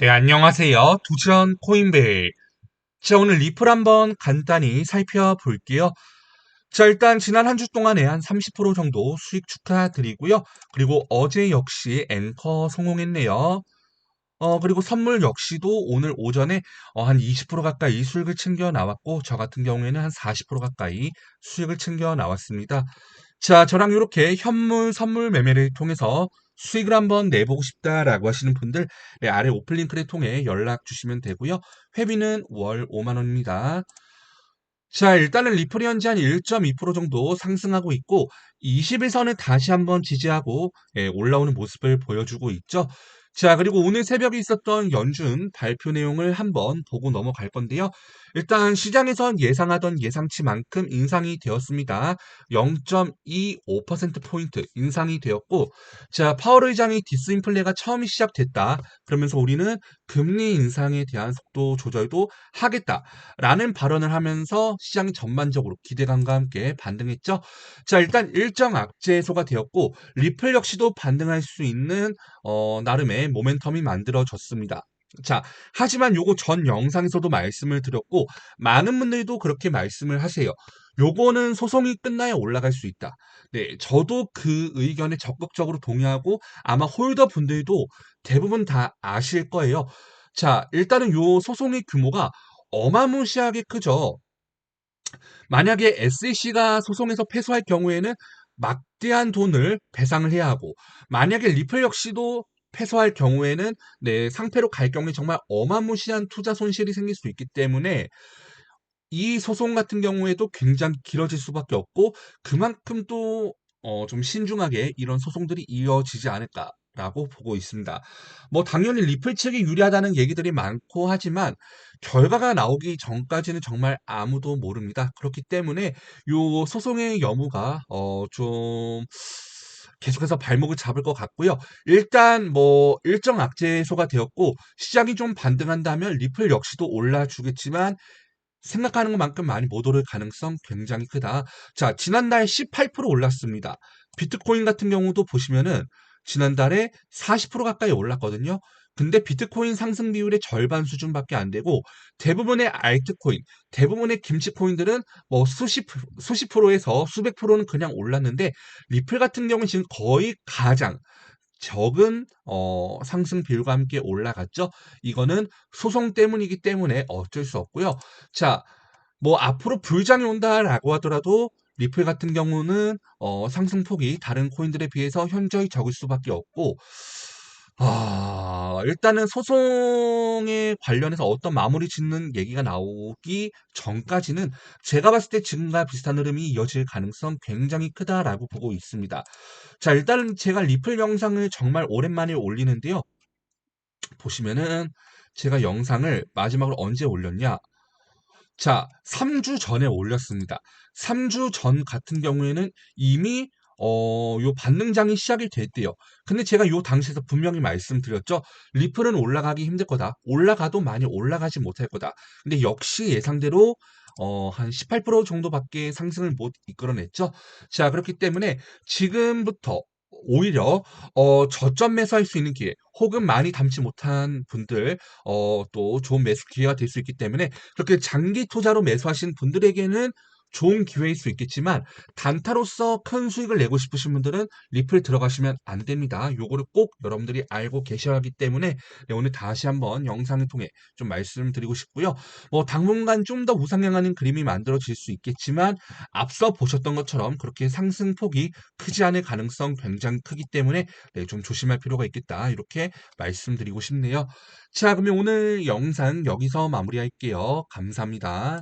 네, 안녕하세요. 두전 코인벨. 자, 오늘 리플 한번 간단히 살펴볼게요. 자, 일단 지난 한 주 동안에 한 30% 정도 수익 축하드리고요. 그리고 어제 역시 앵커 성공했네요. 어, 그리고 선물 역시도 오늘 오전에 어, 한 20% 가까이 수익을 챙겨 나왔고, 저 같은 경우에는 한 40% 가까이 수익을 챙겨 나왔습니다. 자, 저랑 이렇게 현물, 선물 매매를 통해서 수익을 한번 내보고 싶다라고 하시는 분들 네, 아래 오픈 링크를 통해 연락 주시면 되고요. 회비는 월 5만 원입니다. 자, 일단은 리플이 현재 한 1.2% 정도 상승하고 있고 20일선을 다시 한번 지지하고 예, 올라오는 모습을 보여주고 있죠. 자, 그리고 오늘 새벽에 있었던 연준 발표 내용을 한번 보고 넘어갈 건데요. 일단 시장에선 예상하던 예상치만큼 인상이 되었습니다. 0.25%포인트 인상이 되었고, 자, 파월 의장이 디스인플레가 처음 시작됐다. 그러면서 우리는 금리 인상에 대한 속도 조절도 하겠다라는 발언을 하면서 시장이 전반적으로 기대감과 함께 반등했죠. 자, 일단 일정 악재소가 되었고, 리플 역시도 반등할 수 있는 어, 나름의 모멘텀이 만들어졌습니다. 자, 하지만 요거 전 영상에서도 말씀을 드렸고, 많은 분들도 그렇게 말씀을 하세요. 요거는 소송이 끝나야 올라갈 수 있다. 네, 저도 그 의견에 적극적으로 동의하고 아마 홀더 분들도 대부분 다 아실 거예요. 자, 일단은 요 소송의 규모가 어마무시하게 크죠. 만약에 SEC가 소송에서 패소할 경우에는 막대한 돈을 배상을 해야 하고 만약에 리플 역시도 패소할 경우에는 네, 상패로 갈 경우에 정말 어마무시한 투자 손실이 생길 수 있기 때문에 이 소송 같은 경우에도 굉장히 길어질 수밖에 없고 그만큼 또 어, 좀 신중하게 이런 소송들이 이어지지 않을까 라고 보고 있습니다. 뭐 당연히 리플 측이 유리하다는 얘기들이 많고 하지만 결과가 나오기 전까지는 정말 아무도 모릅니다. 그렇기 때문에 요 소송의 여무가 어, 좀 계속해서 발목을 잡을 것 같고요. 일단 뭐 일정 악재소가 되었고 시장이 좀 반등한다면 리플 역시도 올라주겠지만 생각하는 것만큼 많이 못 오를 가능성 굉장히 크다. 자, 지난달 18% 올랐습니다. 비트코인 같은 경우도 보시면은 지난달에 40% 가까이 올랐거든요. 근데 비트코인 상승 비율의 절반 수준밖에 안 되고 대부분의 알트코인, 대부분의 김치코인들은 뭐 수십 수십 프로에서 수백 프로는 그냥 올랐는데 리플 같은 경우는 지금 거의 가장 적은 어, 상승 비율과 함께 올라갔죠. 이거는 소송 때문이기 때문에 어쩔 수 없고요. 자, 뭐 앞으로 불장이 온다라고 하더라도 리플 같은 경우는 어, 상승폭이 다른 코인들에 비해서 현저히 적을 수밖에 없고 아, 일단은 소송에 관련해서 어떤 마무리 짓는 얘기가 나오기 전까지는 제가 봤을 때 지금과 비슷한 흐름이 이어질 가능성 굉장히 크다라고 보고 있습니다. 자, 일단은 제가 리플 영상을 정말 오랜만에 올리는데요. 보시면은 제가 영상을 마지막으로 언제 올렸냐? 자, 3주 전에 올렸습니다. 3주 전 같은 경우에는 이미 어, 요 반등장이 시작이 됐대요. 근데 제가 요 당시에서 분명히 말씀드렸죠. 리플은 올라가기 힘들 거다. 올라가도 많이 올라가지 못할 거다. 근데 역시 예상대로 어, 한 18% 정도밖에 상승을 못 이끌어냈죠. 자, 그렇기 때문에 지금부터 오히려 어, 저점 매수할 수 있는 기회 혹은 많이 담지 못한 분들 어, 또 좋은 매수 기회가 될 수 있기 때문에 그렇게 장기 투자로 매수하신 분들에게는 좋은 기회일 수 있겠지만 단타로서 큰 수익을 내고 싶으신 분들은 리플 들어가시면 안 됩니다. 요거를 꼭 여러분들이 알고 계셔야 하기 때문에 네, 오늘 다시 한번 영상을 통해 좀 말씀드리고 싶고요. 뭐 당분간 좀 더 우상향하는 그림이 만들어질 수 있겠지만 앞서 보셨던 것처럼 그렇게 상승폭이 크지 않을 가능성 굉장히 크기 때문에 네, 좀 조심할 필요가 있겠다. 이렇게 말씀드리고 싶네요. 자, 그러면 오늘 영상 여기서 마무리할게요. 감사합니다.